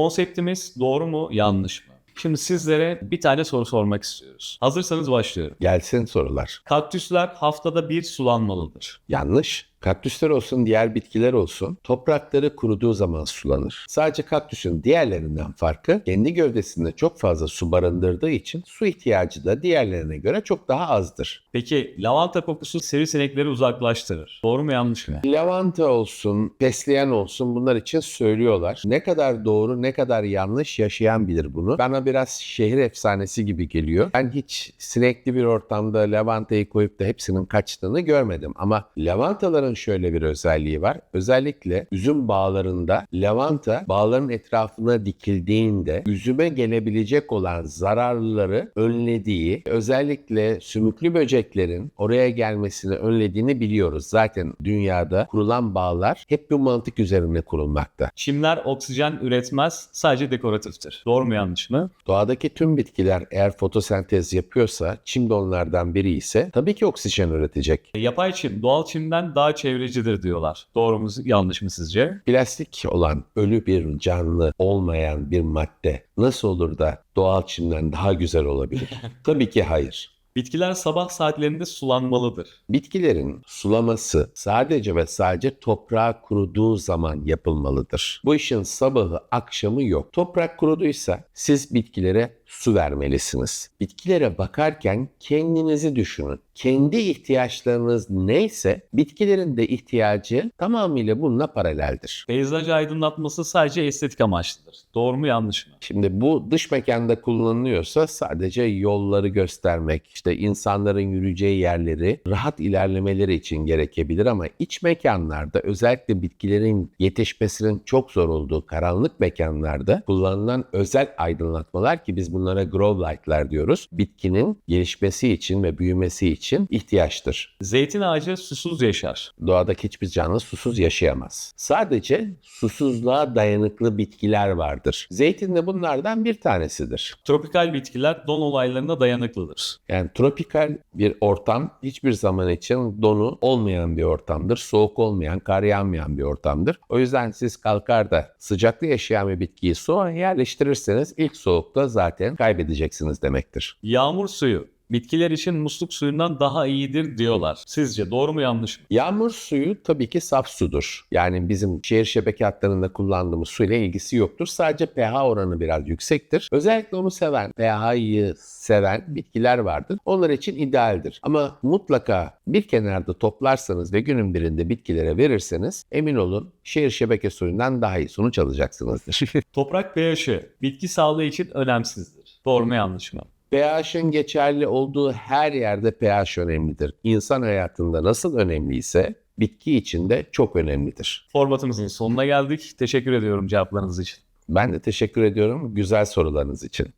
Konseptimiz doğru mu yanlış mı? Şimdi sizlere bir tane soru sormak istiyoruz. Hazırsanız başlıyorum. Gelsin sorular. Kaktüsler haftada bir sulanmalıdır. Yanlış. Kaktüsler olsun, diğer bitkiler olsun toprakları kuruduğu zaman sulanır. Sadece kaktüsün diğerlerinden farkı kendi gövdesinde çok fazla su barındırdığı için su ihtiyacı da diğerlerine göre çok daha azdır. Peki lavanta kokusu sivrisinekleri uzaklaştırır. Doğru mu yanlış mı? Lavanta olsun, fesleğen olsun bunlar için söylüyorlar. Ne kadar doğru ne kadar yanlış yaşayan bilir bunu. Bana biraz şehir efsanesi gibi geliyor. Ben hiç sinekli bir ortamda lavantayı koyup da hepsinin kaçtığını görmedim. Ama lavantaların şöyle bir özelliği var. Özellikle üzüm bağlarında lavanta bağların etrafına dikildiğinde üzüme gelebilecek olan zararlıları önlediği, özellikle sümüklü böceklerin oraya gelmesini önlediğini biliyoruz. Zaten dünyada kurulan bağlar hep bu mantık üzerine kurulmakta. Çimler oksijen üretmez, sadece dekoratiftir. Doğru mu yanlış mı? Doğadaki tüm bitkiler eğer fotosentez yapıyorsa, çim de onlardan biri ise tabii ki oksijen üretecek. E, Yapay çim doğal çimden daha çevrecidir diyorlar. Doğru mu yanlış mı sizce? Plastik olan ölü bir canlı olmayan bir madde nasıl olur da doğal çimden daha güzel olabilir? Tabii ki hayır. Bitkiler sabah saatlerinde sulanmalıdır. Bitkilerin sulaması sadece ve sadece toprağa kuruduğu zaman yapılmalıdır. Bu işin sabahı akşamı yok. Toprak kuruduysa siz bitkilere su vermelisiniz. Bitkilere bakarken kendinizi düşünün. Kendi ihtiyaçlarınız neyse bitkilerin de ihtiyacı tamamıyla bununla paraleldir. Peyzaj aydınlatması sadece estetik amaçlıdır. Doğru mu yanlış mı? Şimdi bu dış mekanda kullanılıyorsa sadece yolları göstermek, işte insanların yürüyeceği yerleri rahat ilerlemeleri için gerekebilir ama iç mekanlarda özellikle bitkilerin yetişmesinin çok zor olduğu karanlık mekanlarda kullanılan özel aydınlatmalar ki biz bunlara grow light'lar diyoruz. Bitkinin gelişmesi için ve büyümesi için ihtiyaçtır. Zeytin ağacı susuz yaşar. Doğadaki hiçbir canlı susuz yaşayamaz. Sadece susuzluğa dayanıklı bitkiler vardır. Zeytin de bunlardan bir tanesidir. Tropikal bitkiler don olaylarına dayanıklıdır. Yani tropikal bir ortam hiçbir zaman için donu olmayan bir ortamdır. Soğuk olmayan, kar yağmayan bir ortamdır. O yüzden siz kalkar da sıcakta yaşayan bir bitkiyi soğuğa yerleştirirseniz ilk soğukta zaten kaybedeceksiniz demektir. Yağmur suyu bitkiler için musluk suyundan daha iyidir diyorlar. Sizce doğru mu yanlış mı? Yağmur suyu tabii ki saf sudur. Yani bizim şehir şebeke hatlarında kullandığımız suyla ilgisi yoktur. Sadece pH oranı biraz yüksektir. Özellikle onu seven, pH'yı seven bitkiler vardır. Onlar için idealdir. Ama mutlaka bir kenarda toplarsanız ve günün birinde bitkilere verirseniz emin olun şehir şebeke suyundan daha iyi sonuç alacaksınızdır. Toprak pH'i bitki sağlığı için önemsizdir. Doğru mu yanlış mı? pH'ın geçerli olduğu her yerde pH önemlidir. İnsan hayatında nasıl önemliyse bitki için de çok önemlidir. Formatımızın sonuna geldik. Teşekkür ediyorum cevaplarınız için. Ben de teşekkür ediyorum güzel sorularınız için.